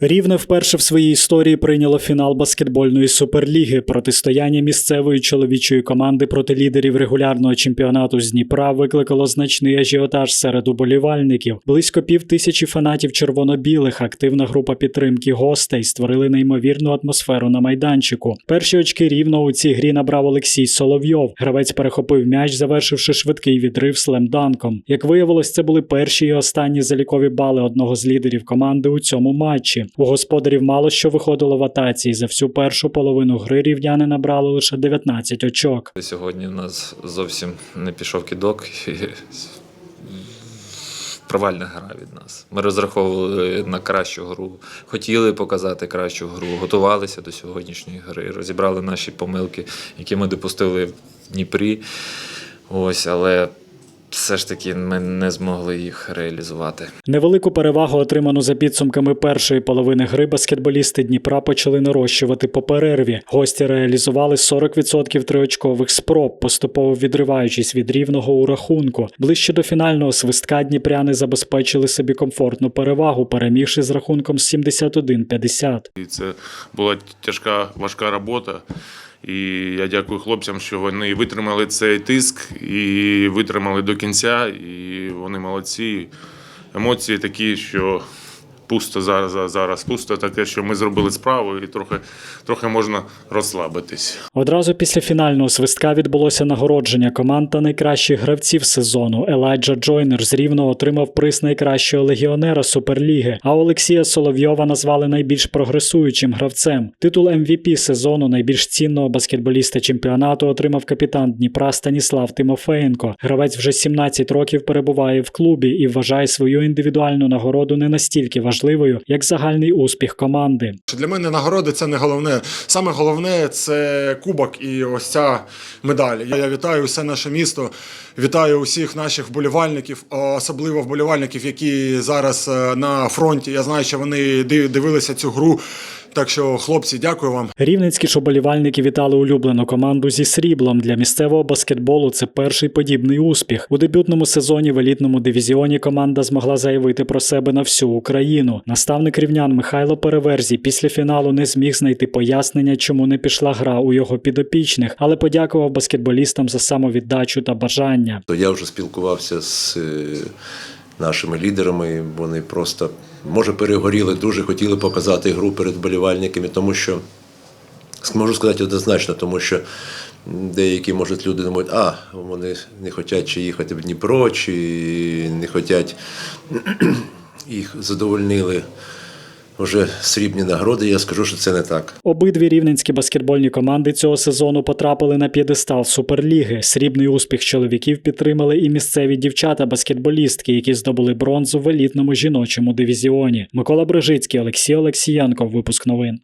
Рівне вперше в своїй історії прийняло фінал баскетбольної суперліги. Протистояння місцевої чоловічої команди проти лідерів регулярного чемпіонату з Дніпра викликало значний ажіотаж серед уболівальників. Близько пів тисячі фанатів червоно-білих, активна група підтримки гостей створили неймовірну атмосферу на майданчику. Перші очки рівно у цій грі набрав Олексій Соловйов. Гравець перехопив м'яч, завершивши швидкий відрив слемданком. Як виявилось, це були перші і останні залікові бали одного з лідерів команди у цьому матчі. У господарів мало що виходило в атаці, за всю першу половину гри рівняни набрали лише 19 очок. Сьогодні в нас зовсім не пішов кидок. і Провальна гра від нас. Ми розраховували на кращу гру, хотіли показати кращу гру, готувалися до сьогоднішньої гри, розібрали наші помилки, які ми допустили в Дніпрі. Ось, але все ж таки ми не змогли їх реалізувати. Невелику перевагу, отриману за підсумками першої половини гри, баскетболісти Дніпра почали нарощувати по перерві. Гості реалізували 40% триочкових спроб, поступово відриваючись від рівного у рахунку. Ближче до фінального свистка дніпряни забезпечили собі комфортну перевагу, перемігши з рахунком 71-50. І це була тяжка, важка робота. І я дякую хлопцям, що вони витримали цей тиск і витримали до кінця. І вони молодці. Емоції такі, що пусто зараз, зараз пусто таке, що ми зробили справу, і трохи, трохи можна розслабитись. Одразу після фінального свистка відбулося нагородження команд та найкращих гравців сезону. Елайджа Джойнер з Рівного отримав приз найкращого легіонера Суперліги, а Олексія Соловйова назвали найбільш прогресуючим гравцем. Титул MVP сезону найбільш цінного баскетболіста чемпіонату отримав капітан Дніпра Станіслав Тимофеєнко. Гравець вже 17 років перебуває в клубі і вважає свою індивідуальну нагороду не настільки важливою, як загальний успіх команди. Для мене нагороди це не головне. Саме головне це кубок і ось ця медаль. Я вітаю все наше місто, вітаю усіх наших вболівальників, особливо вболівальників, які зараз е, на фронті. Я знаю, що вони дивилися цю гру. Так що, хлопці, дякую вам. Рівненські ж уболівальники вітали улюблену команду зі сріблом. Для місцевого баскетболу це перший подібний успіх. У дебютному сезоні в елітному дивізіоні команда змогла заявити про себе на всю Україну. Наставник рівнян Михайло Переверзій після фіналу не зміг знайти пояснення, чому не пішла гра у його підопічних, але подякував баскетболістам за самовіддачу та бажання. То я вже спілкувався з е, нашими лідерами. Вони просто може перегоріли, дуже хотіли показати гру перед болівальниками, тому що можу сказати однозначно, тому що деякі можуть люди думають, а вони не хочуть чи їхати в Дніпро, чи не хочуть їх задовольнили вже срібні нагороди. Я скажу, що це не так. Обидві рівненські баскетбольні команди цього сезону потрапили на п'єдестал Суперліги. Срібний успіх чоловіків підтримали і місцеві дівчата-баскетболістки, які здобули бронзу в елітному жіночому дивізіоні. Микола Брижицький, Олексій Олексієнко. Випуск новин.